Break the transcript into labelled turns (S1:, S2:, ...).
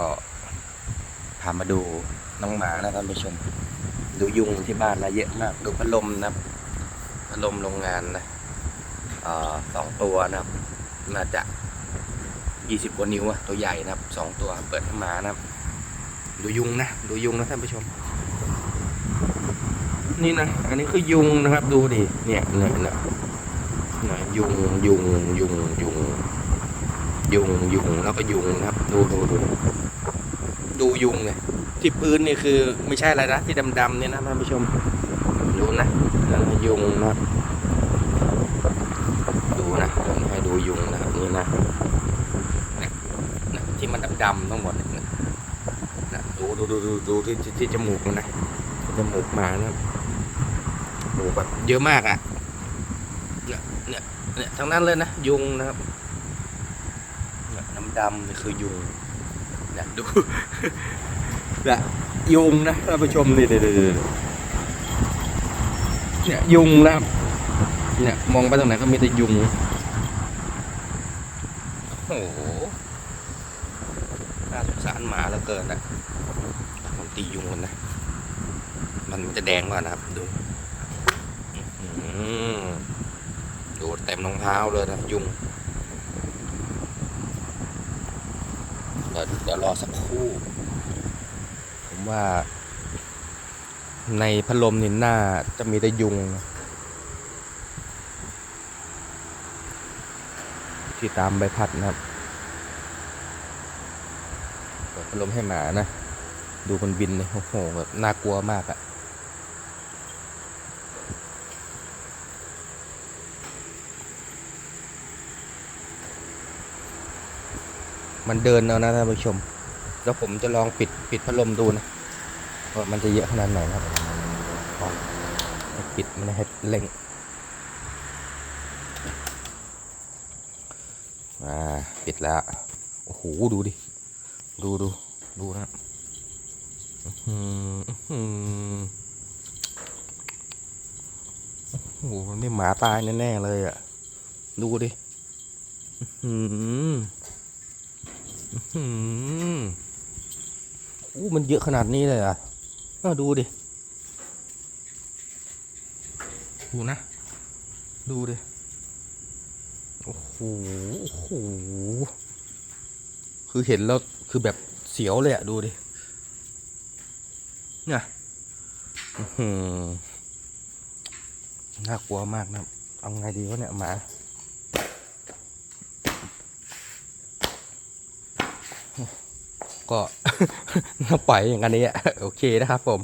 S1: ก็พามาดูน้องหมานะท่านผู้ชม ดูยุงที่บ้านนะเยอะมาก ดูพัดลมนะพัดลมโรงงานนะออสองตัวนะครับ น่าจะยี่สิบกว่านิ้วอะตัวใหญ่นะครับสองตัวเปิดให้หมานะครับ ดูยุงนะ ดูยุงนะท่านผู้ชม นี่นะ อันนี้คือยุงนะครับ ดูดิเนี่ยเนี่ยเนี่ยเนี่ยยุงยุงยุงยุง ยุงยุงแล้วก็ยุงนะครับ ดูดูดูดูยุงเนี่ยที่พื้นนี่คือไม่ใช่อะไรนะที่ดำๆเนี่ยนะท่านผู้ชมดูนะนั่นยุงนะครับดูนะผมให้ดูยุงนะครับนี่นะที่มันดำๆทั้งหมดเนี่ยนะดูดูดูดูดูที่ที่จมูกมันนะจมูกหมานะครับโอ้โหแบบเยอะมากอะเนี่ยเนี่ยเนี่ยทั้งนั้นเลยนะยุงนะครับ ดำคือยุงเนี่ยดูเนี่ยยุงนะท่านผู้ชมนี่เดี๋ยวเนี่ยยุงนะเนี่ยมองไปตรงไหนก็มีแต่ยุงโอ้โหน่าสงสารหมาเหลือเกินนะมันตียุงมันนะ มันจะแดงกว่านะครับดูดูเต็มรองเท้าเลยนะยุงเดี๋ยวเดี๋ยวรอสักครู่ ผมว่า ในพัดลมนี่หน้าจะมีแต่ยุง ที่ตามใบพัดนะครับเปิดพัดลมให้หมานะ ดูมันบินเลยโอ้โหแบบน่ากลัวมากอะ มันเดินเอานะท่านผู้ชม แล้วผมจะลองปิดปิดพัดลมดูนะว่ามันจะเยอะขนาดไหนครับปิดมันให้เร่งอ่าปิดแล้ว โอ้โห ดูดิ ดูดูดูนะโอ้โหนี่หมาตายแน่ ๆ เลยอะ ดูดิ อืม อู้มันเยอะขนาดนี้เลยอะเออดูดิ ดูนะ ดูดิ โอ้โห โอ้โห คือเห็นแล้ว คือแบบเสียวเลยอะ ดูดิ เนี่ยหือน่ากลัวมากนะ เอาไงดีวะเนี่ยหมา ก็ปล่อยอย่างนี้โอเคนะครับผม